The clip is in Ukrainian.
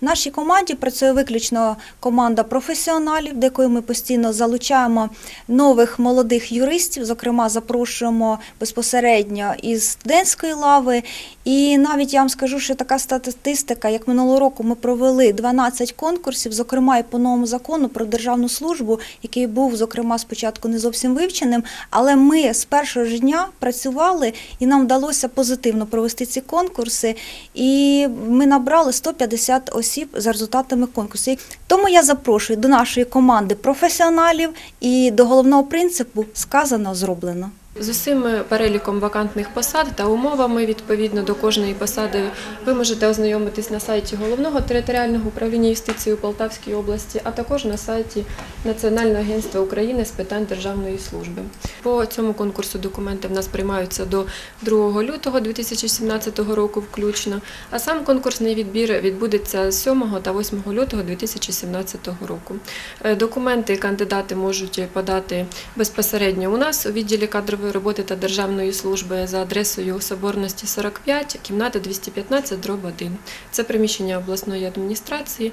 Нашій команді працює виключно команда професіоналів, до якої ми постійно залучаємо нових молодих юристів. Зокрема, запрошуємо безпосередньо із студентської лави. І навіть я вам скажу, що така статистика, як минулого року ми провели 12 конкурсів, зокрема і по новому закону про державну службу, який був, зокрема, спочатку не зовсім вивченим. Але ми з першого ж дня працювали і нам вдалося позитивно провести ці конкурси. І ми набрали 150 осіб за результатами конкурсу. Тому я запрошую до нашої команди професіоналів і до головного принципу сказано зроблено. З усім переліком вакантних посад та умовами відповідно до кожної посади ви можете ознайомитись на сайті головного територіального управління юстиції у Полтавській області, а також на сайті Національного агентства України з питань державної служби. По цьому конкурсу документи в нас приймаються до 2 лютого 2017 року включно, а сам конкурсний відбір відбудеться з 7 та 8 лютого 2017 року. Е, Документи кандидати можуть подати безпосередньо у нас у відділі кадрової роботи та державної служби за адресою Соборності 45, кімната 215, дроб 1. Це приміщення обласної адміністрації.